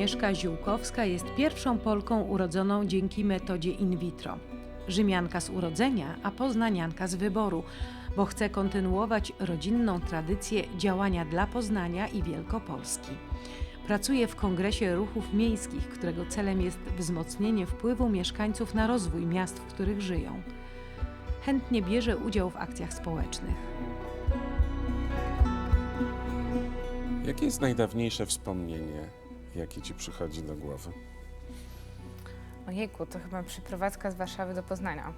Agnieszka Ziółkowska jest pierwszą Polką urodzoną dzięki metodzie in vitro. Rzymianka z urodzenia, a poznanianka z wyboru, bo chce kontynuować rodzinną tradycję działania dla Poznania i Wielkopolski. Pracuje w Kongresie Ruchów Miejskich, którego celem jest wzmocnienie wpływu mieszkańców na rozwój miast, w których żyją. Chętnie bierze udział w akcjach społecznych. Jakie jest najdawniejsze wspomnienie, jakie ci przychodzi do głowy? Ojejku, to chyba przeprowadzka z Warszawy do Poznania.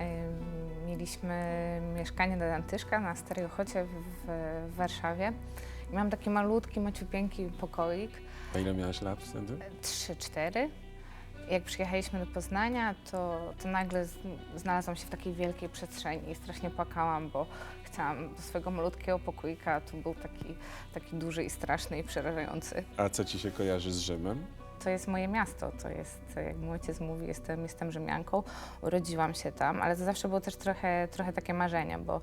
Ym, Mieliśmy mieszkanie na Dantyszka na Starej Ochocie w, w Warszawie. I mam taki malutki, maciupieńki pokoik, A ile miałaś lat wtedy? 3-4. Jak przyjechaliśmy do Poznania, to, to nagle z, znalazłam się w takiej wielkiej przestrzeni i strasznie płakałam, bo chciałam do swojego malutkiego pokoika, a tu był taki, taki duży i straszny i przerażający. A co ci się kojarzy z Rzymem? To jest moje miasto, to jest, jak mój ojciec mówi, jestem, jestem Rzymianką, urodziłam się tam, ale to zawsze było też trochę, trochę takie marzenie, bo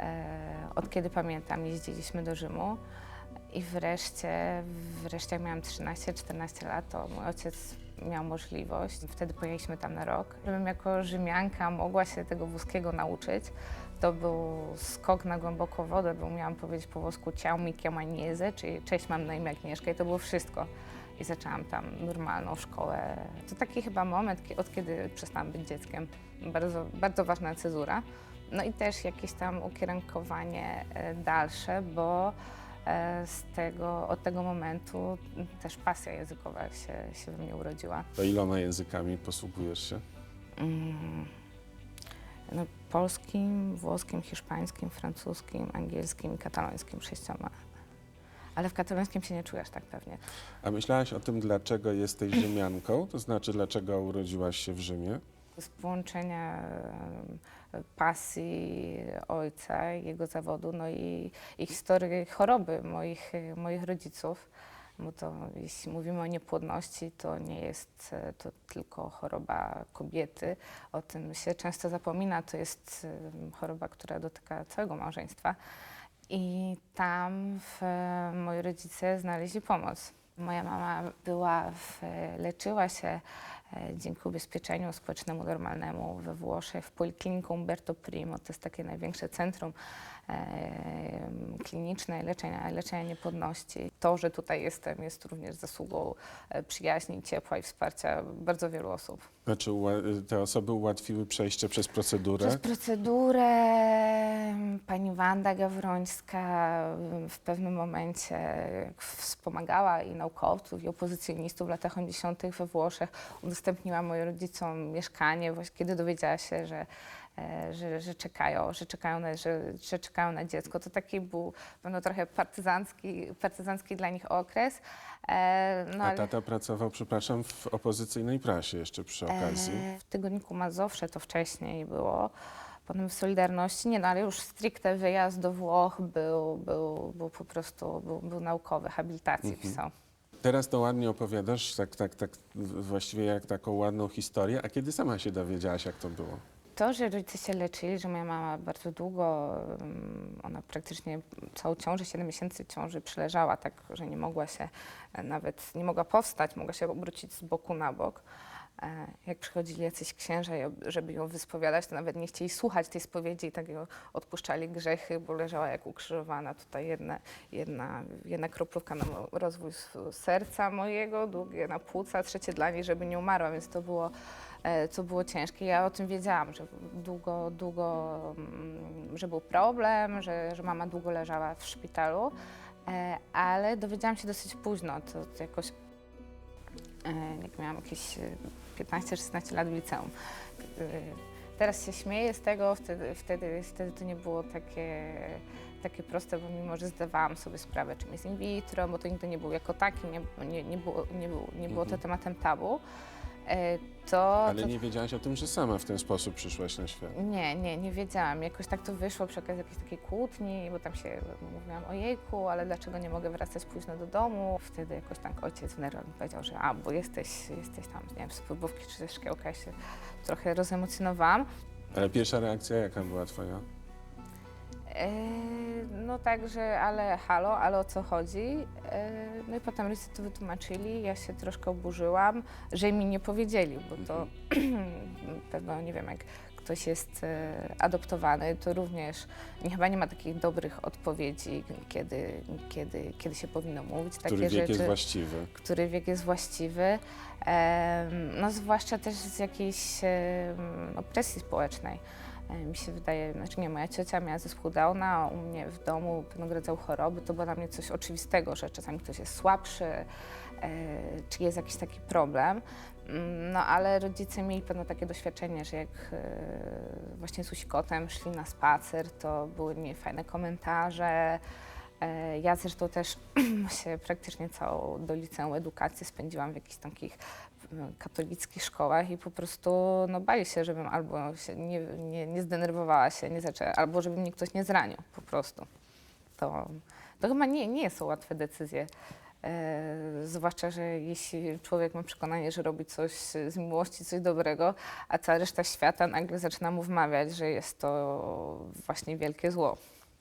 e, od kiedy pamiętam jeździliśmy do Rzymu i wreszcie, wreszcie jak miałam 13-14 lat, to mój ojciec miał możliwość, wtedy pojechaliśmy tam na rok, żebym jako Rzymianka mogła się tego włoskiego nauczyć. To był skok na głęboką wodę, bo umiałam powiedzieć po włosku ciao mi chiamo Agnese, czyli cześć mam na imię Agnieszka i to było wszystko i zaczęłam tam normalną szkołę. To taki chyba moment, od kiedy przestałam być dzieckiem. Bardzo, bardzo ważna cezura. No i też jakieś tam ukierunkowanie e, dalsze, bo z tego, od tego momentu też pasja językowa się, się we mnie urodziła. To iloma językami posługujesz się? Mm. No, polskim, włoskim, hiszpańskim, francuskim, angielskim i katalońskim sześcioma. Ale w katalońskim się nie czujesz tak pewnie. A myślałaś o tym, dlaczego jesteś Rzymianką? To znaczy, dlaczego urodziłaś się w Rzymie? Z połączenia pasji ojca, jego zawodu, no i, i historii choroby moich, moich rodziców. Bo to jeśli mówimy o niepłodności, to nie jest e, to tylko choroba kobiety. O tym się często zapomina. To jest choroba, która dotyka całego małżeństwa. I tam w, moi rodzice znaleźli pomoc. Moja mama była w, leczyła się e, dzięki ubezpieczeniu społecznemu normalnemu we Włoszech w Polikliniku Umberto Primo. To jest takie największe centrum e, kliniczne leczenia, leczenia niepłodności. To, że tutaj jestem, jest również zasługą e, przyjaźni, ciepła i wsparcia bardzo wielu osób. Znaczy, te osoby ułatwiły przejście przez procedurę? Przez procedurę pani Wanda Gawrońska w pewnym momencie wspomagała i naukowców, i opozycjonistów w latach 80. we Włoszech. Udostępniła moim rodzicom mieszkanie, właśnie kiedy dowiedziała się, że, e, że, że czekają, że czekają, na, że, że czekają na dziecko. To taki był pewno trochę partyzancki, partyzancki dla nich okres. E, No, A ale- tata pracował, przepraszam, w opozycyjnej prasie jeszcze przy okazji. E, W tygodniku Mazowsze to wcześniej było. Potem w Solidarności, nie no, ale już stricte wyjazd do Włoch był, był, był po prostu, był, był naukowy, habilitacji pisał. Teraz to ładnie opowiadasz, tak, tak, tak, właściwie jak taką ładną historię. A kiedy sama się dowiedziałaś, jak to było? To, że rodzice się leczyli, że moja mama bardzo długo, um, ona praktycznie całą ciążę, 7 miesięcy ciąży przeleżała, tak, że nie mogła się e, nawet, nie mogła powstać, mogła się obrócić z boku na bok. E, Jak przychodzili jacyś księża, żeby ją wyspowiadać, to nawet nie chcieli słuchać tej spowiedzi i tak ją odpuszczali grzechy, bo leżała jak ukrzyżowana. Tutaj jedna, jedna, jedna kroplówka na rozwój serca mojego, drugie na płuca, trzecie dla niej, żeby nie umarła, więc to było, e, to było ciężkie. Ja o tym wiedziałam, że długo, długo, mm, że był problem, że, że mama długo leżała w szpitalu, e, ale dowiedziałam się dosyć późno. To, to jakoś e, jak miałam jakieś e, 15-16 lat w liceum. E, Teraz się śmieję z tego, wtedy, wtedy, wtedy to nie było takie, takie proste, bo mimo, że zdawałam sobie sprawę, czym jest in vitro, bo to nigdy nie był jako taki, nie, nie, nie, było, nie, było, nie było to Mhm. tematem tabu, e, to... Ale to nie wiedziałaś o tym, że sama w ten sposób przyszłaś na świat. nie, nie, nie wiedziałam. Jakoś tak to wyszło przy okazji jakiejś takiej kłótni, bo tam się mówiłam o jejku, ale dlaczego nie mogę wracać późno do domu? Wtedy jakoś tak ojciec w nerwach powiedział, że a, bo jesteś, jesteś tam, nie wiem, z próbówki czy ze szkiełka. Ja się trochę rozemocjonowałam. Ale pierwsza reakcja jaka była twoja? E, No także, ale halo, ale o co chodzi? E, No i potem rodzice to wytłumaczyli, ja się troszkę oburzyłam, że mi nie powiedzieli, bo to pewno, nie wiem, jak ktoś jest e, adoptowany, to również nie, chyba nie ma takich dobrych odpowiedzi, kiedy, kiedy, kiedy się powinno mówić takie Który wiek rzeczy jest właściwy? który wiek jest właściwy, no zwłaszcza też z jakiejś no, presji społecznej. E, Mi się wydaje, znaczy nie, moja ciocia miała zespół Downa, u mnie w domu pewnego rodzaju choroby, to było dla mnie coś oczywistego, że czasami ktoś jest słabszy, e, czy jest jakiś taki problem. Mm, No ale rodzice mieli pewno takie doświadczenie, że jak e, właśnie z Usikotem szli na spacer, to były niefajne komentarze. Ja zresztą też się praktycznie całą do liceum edukacji spędziłam w jakichś takich katolickich szkołach i po prostu no, bali się, żebym albo się nie, nie, nie zdenerwowała się, nie zaczęła, albo żeby mnie ktoś nie zranił po prostu. To, to chyba nie, nie są łatwe decyzje. E, zwłaszcza, że jeśli człowiek ma przekonanie, że robi coś z miłości, coś dobrego, a cała reszta świata nagle zaczyna mu wmawiać, że jest to właśnie wielkie zło.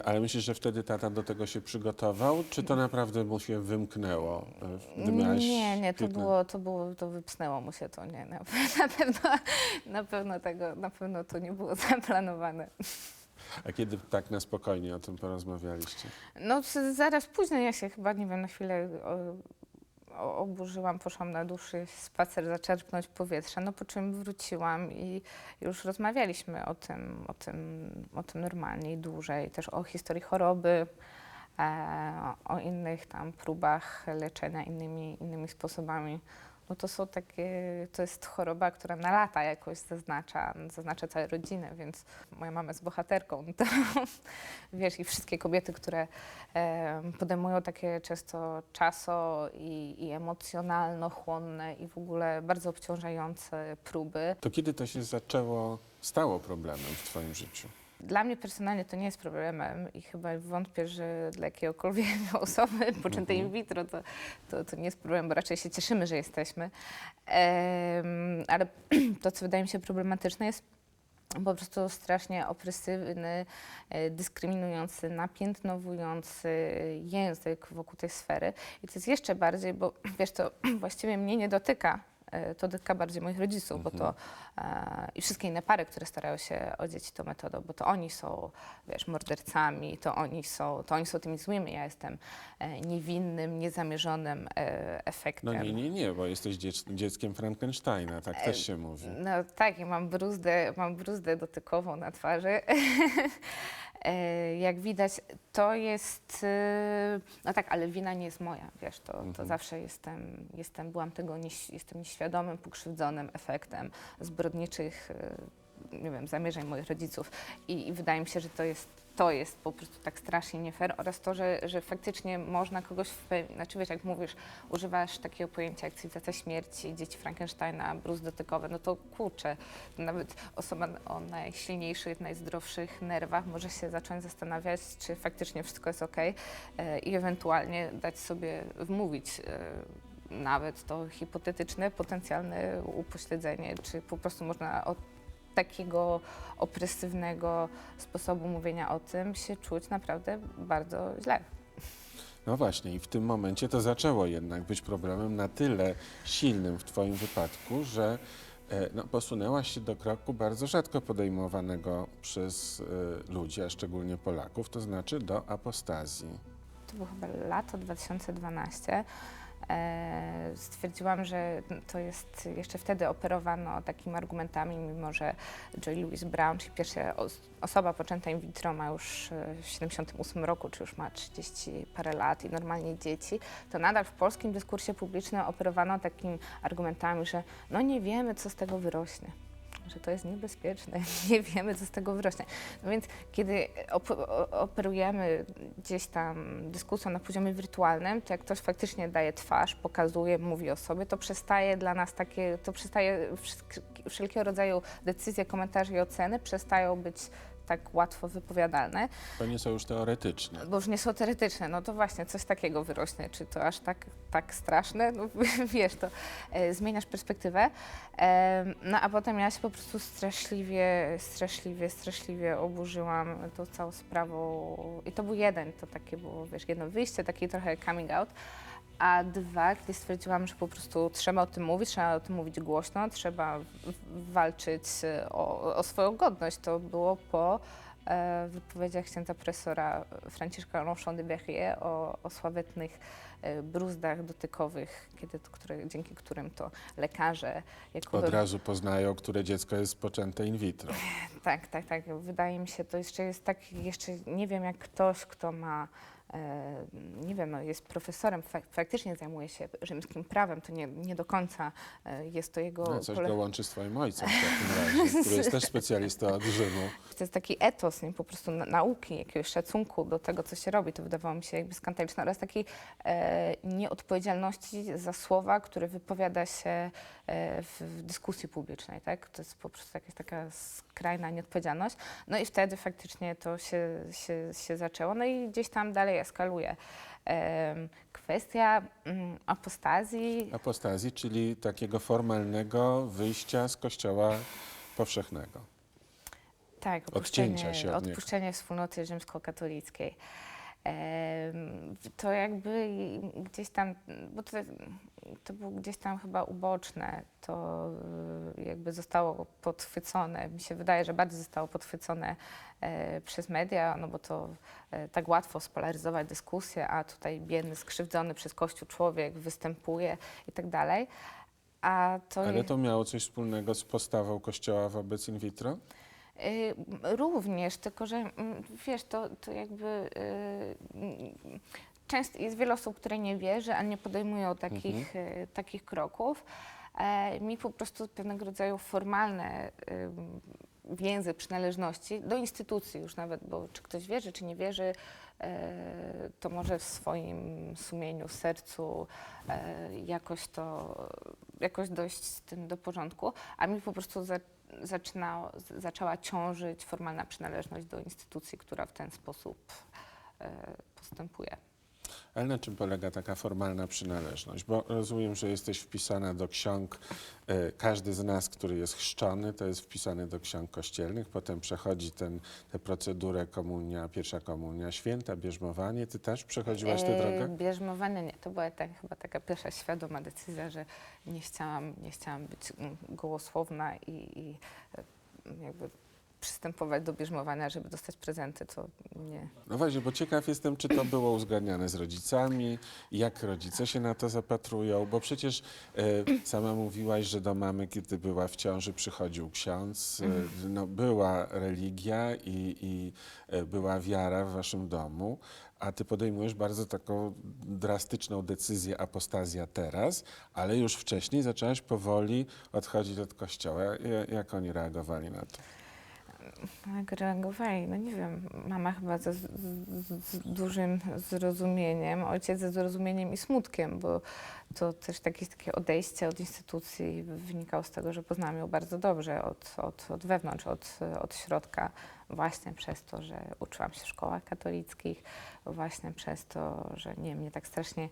Ale myślisz, że wtedy tata do tego się przygotował, czy to naprawdę mu się wymknęło? e, Gdy miałaś Nie, nie, to 15? było, to było, to wypsnęło mu się to, nie, na, na pewno, na pewno tego, na pewno to nie było zaplanowane. A kiedy tak na spokojnie o tym porozmawialiście? No z- zaraz później ja się chyba, nie wiem, na chwilę o, oburzyłam, poszłam na dłuższy spacer zaczerpnąć powietrza, no po czym wróciłam i już rozmawialiśmy o tym, o tym, o tym normalnie i dłużej, też o historii choroby, e, o innych tam próbach leczenia innymi, innymi sposobami. No to są takie, to jest choroba, która na lata jakoś zaznacza, zaznacza całe rodziny, więc moja mama jest bohaterką. To, wiesz, i wszystkie kobiety, które e, podejmują takie często czaso i, i emocjonalno-chłonne i w ogóle bardzo obciążające próby. To kiedy to się zaczęło, stało problemem w twoim życiu? Dla mnie personalnie to nie jest problemem i chyba wątpię, że dla jakiegokolwiek osoby poczętej in vitro to, to, to nie jest problem, bo raczej się cieszymy, że jesteśmy. Em, ale to, co wydaje mi się problematyczne, jest po prostu strasznie opresywny, e, dyskryminujący, napiętnowujący język wokół tej sfery. I to jest jeszcze bardziej, bo wiesz, to właściwie mnie nie dotyka. E, To dotyka bardziej moich rodziców, bo to e, i wszystkie inne pary, które starają się o dzieci tą metodą, bo to oni są, wiesz, mordercami, to oni są, to oni są tymi złymi. Ja jestem e, niewinnym, niezamierzonym e, efektem. No nie, nie, nie, bo jesteś dziec dzieckiem Frankensteina, tak też się mówi. No tak, ja mam bruzdę, mam bruzdę dotykową na twarzy. E, Jak widać, to jest, e, no tak, ale wina nie jest moja, wiesz, to, to Mhm. zawsze jestem, jestem, byłam tego, nieś, jestem nieświadomym, pokrzywdzonym efektem zbrodniczych, e, nie wiem, zamierzeń moich rodziców I, i wydaje mi się, że to jest, to jest po prostu tak strasznie nie fair oraz to, że, że faktycznie można kogoś, w znaczy wiesz, jak mówisz, używasz takiego pojęcia jak cywilizacja śmierci, dzieci Frankensteina, bruz dotykowe, no to kurczę, nawet osoba o najsilniejszych, najzdrowszych nerwach może się zacząć zastanawiać, czy faktycznie wszystko jest ok i ewentualnie dać sobie wmówić e, nawet to hipotetyczne, potencjalne upośledzenie, czy po prostu można od takiego opresywnego sposobu mówienia o tym się czuć naprawdę bardzo źle. No właśnie, i w tym momencie to zaczęło jednak być problemem na tyle silnym w Twoim wypadku, że e, no, posunęłaś się do kroku bardzo rzadko podejmowanego przez e, ludzi, a szczególnie Polaków, to znaczy do apostazji. To było chyba lato 2012. E, stwierdziłam, że to jest, jeszcze wtedy operowano takimi argumentami, mimo że Joy Louise Brown, czyli pierwsza os- osoba poczęta in vitro ma już e, w 78 roku, czy już ma 30 parę lat i normalnie dzieci, to nadal w polskim dyskursie publicznym operowano takimi argumentami, że no nie wiemy, co z tego wyrośnie. Że to jest niebezpieczne, nie wiemy, co z tego wyrośnie. No więc kiedy op- operujemy gdzieś tam dyskusją na poziomie wirtualnym, to jak ktoś faktycznie daje twarz, pokazuje, mówi o sobie, to przestaje dla nas takie, to przestaje wszelkiego rodzaju decyzje, komentarze i oceny przestają być tak łatwo wypowiadalne, To nie są już teoretyczne. bo już nie są teoretyczne, no to właśnie coś takiego wyrośnie, czy to aż tak, tak straszne, no wiesz, to e, zmieniasz perspektywę, e, no a potem ja się po prostu straszliwie, straszliwie, straszliwie oburzyłam tą całą sprawą. I to był jeden, to takie było, wiesz, jedno wyjście, taki trochę coming out, a dwa, kiedy stwierdziłam, że po prostu trzeba o tym mówić, trzeba o tym mówić głośno, trzeba walczyć e, o, o swoją godność, to było po e, wypowiedziach księdza profesora Franciszka Longchamp de Berrier o, o sławetnych e, bruzdach dotykowych, kiedy, to, które, dzięki którym to lekarze jako Od razu poznają, które dziecko jest poczęte in vitro. tak, tak, tak. Wydaje mi się, to jeszcze jest tak, jeszcze nie wiem, jak ktoś, kto ma, nie wiem, jest profesorem, fak faktycznie zajmuje się rzymskim prawem, to nie, nie do końca e, jest to jego... No, coś pole- go łączy z twoim ojcem w takim razie, który jest też specjalistą od Rzymu. To jest taki etos, nie? po prostu na, nauki, jakiegoś szacunku do tego, co się robi. To wydawało mi się jakby skandaliczne oraz takiej e, nieodpowiedzialności za słowa, które wypowiada się e, w, w dyskusji publicznej, tak? To jest po prostu jakaś taka skrajna nieodpowiedzialność. No i wtedy faktycznie to się, się, się zaczęło, no i gdzieś tam dalej eskaluje. Em, kwestia mm, apostazji, Apostazji, czyli takiego formalnego wyjścia z kościoła powszechnego. Tak, Odcięcia się od niego. odpuszczenie wspólnoty rzymskokatolickiej. To jakby gdzieś tam, bo to, to było gdzieś tam chyba uboczne, to y, jakby zostało podchwycone, mi się wydaje, że bardziej zostało podchwycone e, przez media, no bo to e, tak łatwo spolaryzować dyskusję, a tutaj biedny, skrzywdzony przez Kościół człowiek występuje i tak dalej. A to Ale to miało coś wspólnego z postawą kościoła wobec in vitro? Y, Również, tylko że mm, wiesz, to, to jakby y, często jest wiele osób, które nie wierzy, a nie podejmują takich, y, takich kroków. E, Mi po prostu pewnego rodzaju formalne y, więzy przynależności do instytucji już nawet, bo czy ktoś wierzy, czy nie wierzy, e, to może w swoim sumieniu, sercu e, jakoś to, jakoś dojść z tym do porządku, a mi po prostu za, zaczynało, z- zaczęła ciążyć formalna przynależność do instytucji, która w ten sposób e, postępuje. Ale na czym polega taka formalna przynależność? Bo rozumiem, że jesteś wpisana do ksiąg. e, Każdy z nas, który jest chrzczony, to jest wpisany do ksiąg kościelnych. Potem przechodzi ten, tę procedurę komunia, pierwsza komunia, święta, bierzmowanie. Ty też przechodziłaś tę E, drogę? Bierzmowanie nie, to była tak, chyba taka pierwsza świadoma decyzja, że nie chciałam, nie chciałam być mm, gołosłowna i, i e, jakby przystępować do bierzmowania, żeby dostać prezenty, to nie. No właśnie, bo ciekaw jestem, czy to było uzgadniane z rodzicami, jak rodzice się na to zapatrują, bo przecież e, sama mówiłaś, że do mamy, kiedy była w ciąży, przychodził ksiądz, e, no, była religia i, i e, była wiara w waszym domu, a ty podejmujesz bardzo taką drastyczną decyzję, apostazja teraz, ale już wcześniej zaczęłaś powoli odchodzić od kościoła. Ja- Jak oni reagowali na to? Jak reagowali? No nie wiem, mama chyba ze, z, z, dużym zrozumieniem, ojciec ze zrozumieniem i smutkiem, bo to też takie, takie odejście od instytucji wynikało z tego, że poznałam ją bardzo dobrze od, od, od wewnątrz, od, od środka, właśnie przez to, że uczyłam się w szkołach katolickich, właśnie przez to, że nie mnie tak strasznie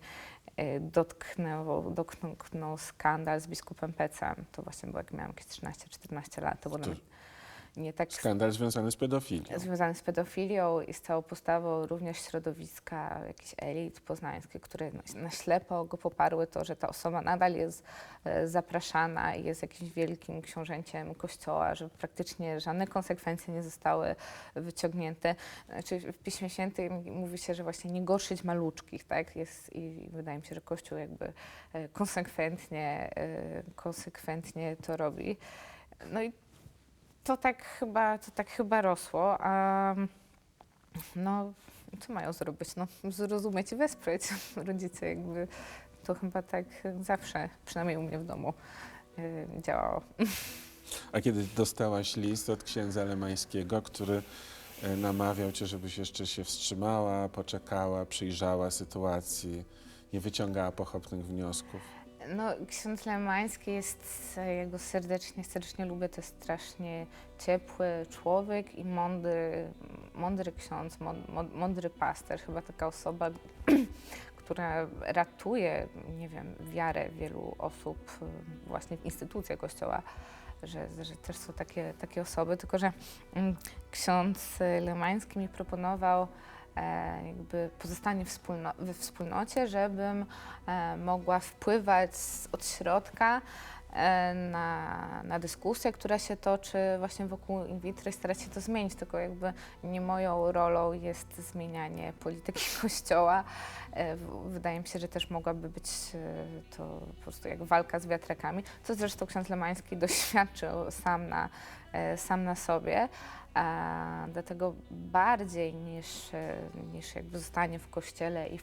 e, dotknął, dotknął skandal z biskupem Pecem. To właśnie było, jak miałam jakieś 13-14 lat. To było To- nie tak Skandal związany z pedofilią. związany z pedofilią i z całą postawą również środowiska jakichś elit poznańskich, które na- ślepo go poparły, to, że ta osoba nadal jest e, zapraszana i jest jakimś wielkim książęciem kościoła, że praktycznie żadne konsekwencje nie zostały wyciągnięte. Znaczy w Piśmie Świętym mówi się, że właśnie nie gorszyć maluczkich, tak? Jest, I wydaje mi się, że Kościół jakby e, konsekwentnie, e, konsekwentnie to robi. No i to tak chyba, to tak chyba rosło, a no co mają zrobić? No zrozumieć i wesprzeć rodzice jakby to chyba tak zawsze, przynajmniej u mnie w domu y, działało. A kiedy dostałaś list od księdza Lemańskiego, który e, namawiał cię, żebyś jeszcze się wstrzymała, poczekała, przyjrzała sytuacji, nie wyciągała pochopnych wniosków? No, ksiądz Lemański jest, ja go serdecznie, serdecznie lubię, to jest strasznie ciepły człowiek i mądry, mądry ksiądz, mąd- mąd- mądry pasterz, chyba taka osoba, która ratuje, nie wiem, wiarę wielu osób właśnie w instytucjach Kościoła, że, że też są takie, takie osoby, tylko że mm, ksiądz Lemański mi proponował jakby pozostanie wspólno, we wspólnocie, żebym e, mogła wpływać od środka e, na, na dyskusję, która się toczy właśnie wokół in vitro i starać się to zmienić, tylko jakby nie moją rolą jest zmienianie polityki Kościoła. E, Wydaje mi się, że też mogłaby być e, to po prostu jak walka z wiatrakami, co zresztą ksiądz Lemański doświadczył sam na, e, sam na sobie. Dlatego bardziej niż, e, niż jakby zostanie w kościele i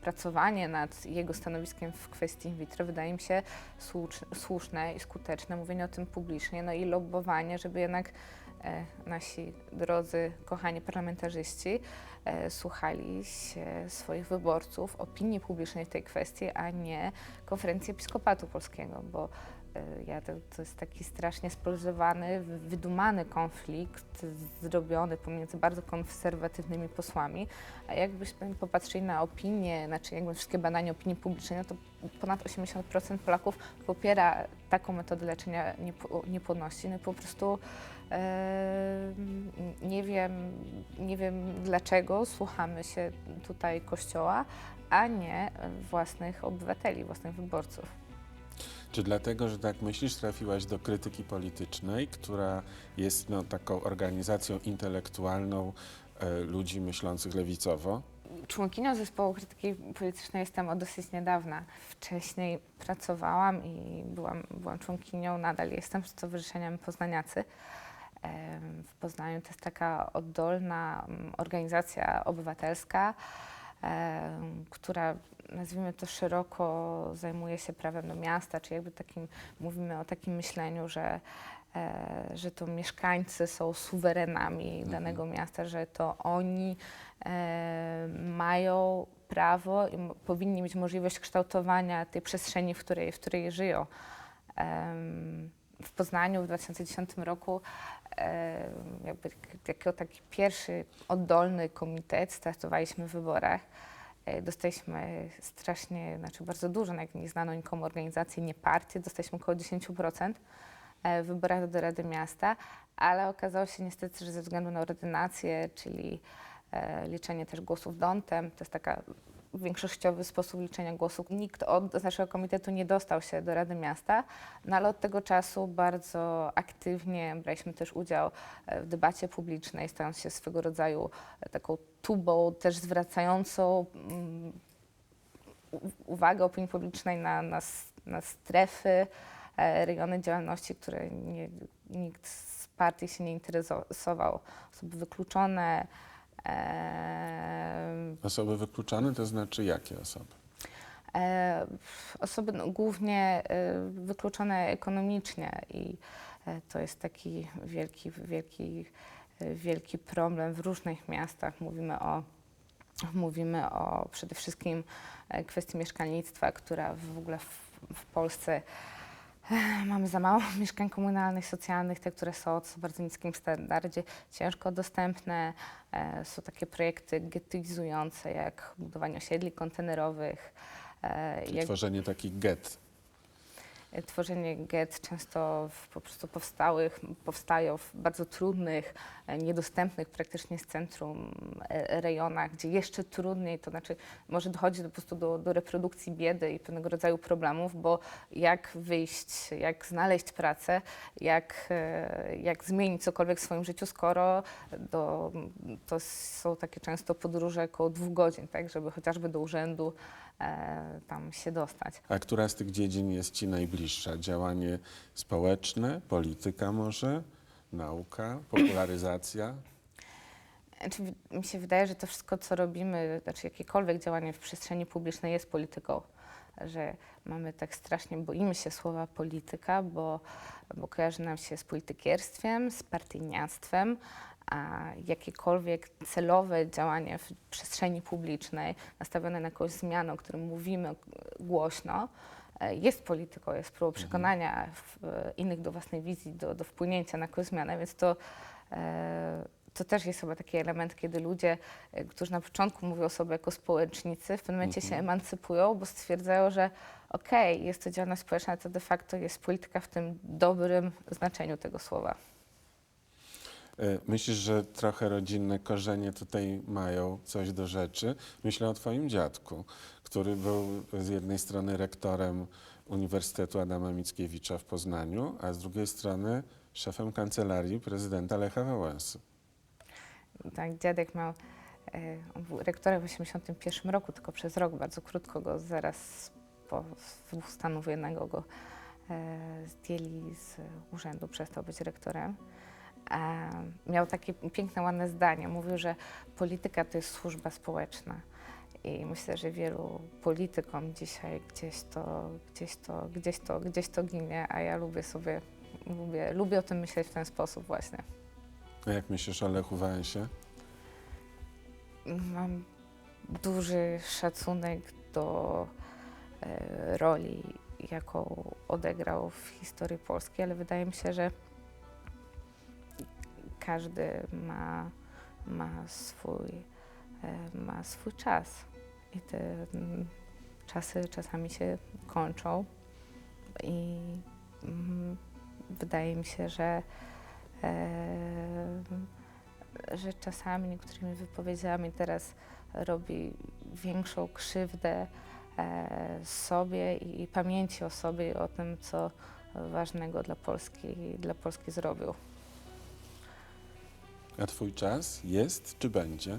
pracowanie nad jego stanowiskiem w kwestii in vitro wydaje mi się słuszne i skuteczne, mówienie o tym publicznie, no i lobbowanie, żeby jednak e, nasi drodzy, kochani parlamentarzyści e, słuchali się swoich wyborców, opinii publicznej w tej kwestii, a nie konferencji Episkopatu Polskiego, bo e, ja to, to jest taki strasznie spolaryzowany, wy- wydumany konflikt zrobiony pomiędzy bardzo konserwatywnymi posłami, a jakbyśmy popatrzyli na opinię, znaczy jakby wszystkie badania opinii publicznej, no to ponad 80% Polaków popiera taką metodę leczenia niepłodności. No po prostu e, nie wiem, nie wiem dlaczego słuchamy się tutaj Kościoła, a nie własnych obywateli, własnych wyborców. Czy dlatego, że tak myślisz, trafiłaś do krytyki politycznej, która jest no, taką organizacją intelektualną e, ludzi myślących lewicowo? Członkinią zespołu krytyki politycznej jestem od dosyć niedawna. Wcześniej pracowałam i byłam, byłam członkinią, nadal jestem Stowarzyszeniem Poznaniacy. W Poznaniu to jest taka oddolna mm, organizacja obywatelska, która nazwijmy to szeroko zajmuje się prawem do miasta, czy jakby takim, mówimy o takim myśleniu, że, e, że to mieszkańcy są suwerenami danego miasta, że to oni e, mają prawo i m- powinni mieć możliwość kształtowania tej przestrzeni, w której, w której żyją. Em, W Poznaniu w 2010 roku e, jakby jak- jako taki pierwszy oddolny komitet startowaliśmy w wyborach. E, Dostaliśmy strasznie, znaczy bardzo dużo, jak nie znano nikomu organizacji, nie partii, dostaliśmy około 10% e, w wyborach do Rady Miasta, ale okazało się niestety, że ze względu na ordynację, czyli e, liczenie też głosów dontem, to jest taka większościowy sposób liczenia głosów. Nikt od naszego komitetu nie dostał się do Rady Miasta, no ale od tego czasu bardzo aktywnie braliśmy też udział e, w debacie publicznej, stając się swego rodzaju e, taką tubą też zwracającą mm, uwagę opinii publicznej na, na, na strefy, e, rejony działalności, które nie, nikt z partii się nie interesował. Osoby wykluczone, Osoby wykluczone to znaczy jakie osoby? E, Osoby no, głównie e, wykluczone ekonomicznie i e, to jest taki wielki, wielki, e, wielki problem w różnych miastach. Mówimy o, mówimy o przede wszystkim e, kwestii mieszkalnictwa, która w ogóle w, w Polsce mamy za mało mieszkań komunalnych, socjalnych, te, które są, w bardzo niskim standardzie, ciężko dostępne. E, Są takie projekty getoizujące, jak budowanie osiedli kontenerowych, e, Czyli jak tworzenie takich get. E, tworzenie get często w, po prostu powstałych, powstają w bardzo trudnych, e, niedostępnych praktycznie z centrum e, rejonach, gdzie jeszcze trudniej, to znaczy może dochodzi do, po prostu do, do reprodukcji biedy i pewnego rodzaju problemów, bo jak wyjść, jak znaleźć pracę, jak, jak zmienić cokolwiek w swoim życiu, skoro do, to są takie często podróże około dwóch godzin, tak, żeby chociażby do urzędu e, tam się dostać. A która z tych dziedzin jest Ci najbliższa? Działanie społeczne, polityka może, nauka, popularyzacja? Znaczy, mi się wydaje, że to wszystko, co robimy, znaczy jakiekolwiek działanie w przestrzeni publicznej jest polityką. Że mamy tak strasznie, boimy się słowa polityka, bo, bo kojarzy nam się z politykierstwem, z partyjniactwem, jakiekolwiek celowe działanie w przestrzeni publicznej nastawione na jakąś zmianę, o którym mówimy głośno, e, jest polityką, jest próbą przekonania w, e, innych do własnej wizji, do, do wpłynięcia na jakąś zmianę, więc to, e, to też jest chyba taki element, kiedy ludzie, którzy na początku mówią sobie jako społecznicy, w pewnym momencie się emancypują, bo stwierdzają, że okej, jest to działalność społeczna, to de facto jest polityka w tym dobrym znaczeniu tego słowa. E, Myślisz, że trochę rodzinne korzenie tutaj mają coś do rzeczy? Myślę o twoim dziadku, który był z jednej strony rektorem Uniwersytetu Adama Mickiewicza w Poznaniu, a z drugiej strony szefem kancelarii prezydenta Lecha Wałęsy. Tak, dziadek miał, e, był rektorem w 1981 roku, tylko przez rok, bardzo krótko go, zaraz po wybuchu stanu wojennego go e, zdjęli z urzędu, przestał być rektorem. Miał takie piękne, ładne zdanie. Mówił, że polityka to jest służba społeczna. I myślę, że wielu politykom dzisiaj gdzieś to, gdzieś to, gdzieś to, gdzieś to ginie, a ja lubię sobie, lubię, lubię o tym myśleć w ten sposób właśnie. A jak myślisz o Lechu Wałęsie? Mam duży szacunek do e, roli, jaką odegrał w historii Polski, ale wydaje mi się, że każdy ma, ma, swój, e, ma swój czas i te mm, czasy czasami się kończą i mm, wydaje mi się, że e, że czasami niektórymi wypowiedziami teraz robi większą krzywdę e, sobie i, i pamięci o sobie i o tym, co ważnego dla Polski, dla Polski zrobił. A twój czas jest czy będzie?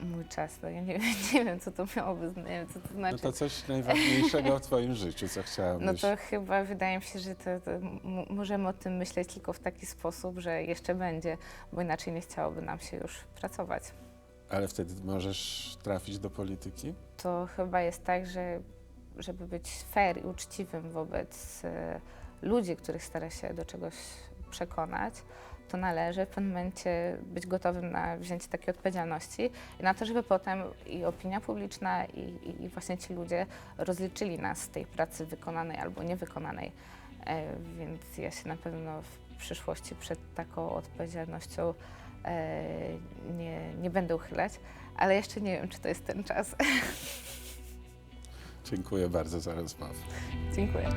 Mój czas, no ja nie, nie wiem, co to miałoby, nie wiem, co to No znaczy. to coś najważniejszego w twoim życiu, co No chciałabyś. to chyba wydaje mi się, że to, to m- możemy o tym myśleć tylko w taki sposób, że jeszcze będzie, bo inaczej nie chciałoby nam się już pracować. Ale wtedy możesz trafić do polityki? to chyba jest tak, że żeby być fair i uczciwym wobec e, ludzi, których stara się do czegoś przekonać, to należy w pewnym momencie być gotowym na wzięcie takiej odpowiedzialności i na to, żeby potem i opinia publiczna, i, i, i właśnie ci ludzie rozliczyli nas z tej pracy wykonanej albo niewykonanej. E, więc ja się na pewno w przyszłości przed taką odpowiedzialnością e, nie, nie będę uchylać, ale jeszcze nie wiem, czy to jest ten czas. Dziękuję bardzo za rozmowę. Dziękuję.